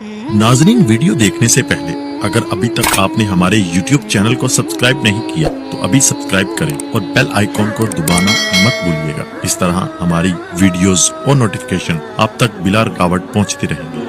नाजरीन, वीडियो देखने से पहले, अगर अभी तक आपने हमारे YouTube चैनल को सब्सक्राइब नहीं किया तो अभी सब्सक्राइब करें और बेल आइकॉन को दबाना मत भूलिएगा। इस तरह हमारी वीडियोस और नोटिफिकेशन आप तक बिला रुकावट पहुँचती रहेंगी।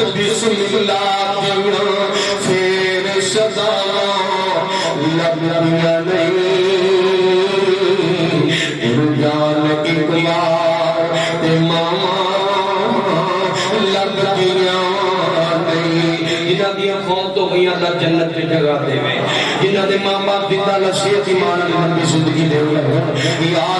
फिर आप ही उठना आप ही। उठना पहनाए मेरा पुत बिस्मिल्ला पुत बिस्मिल्ला कहना फिर सदा लबलिया नहीं जान इकबार मामा जिन्हां दियाँ गई जन्नत च जगह जिन्हां दे माँ बाप ज़िंदगी देवे यार का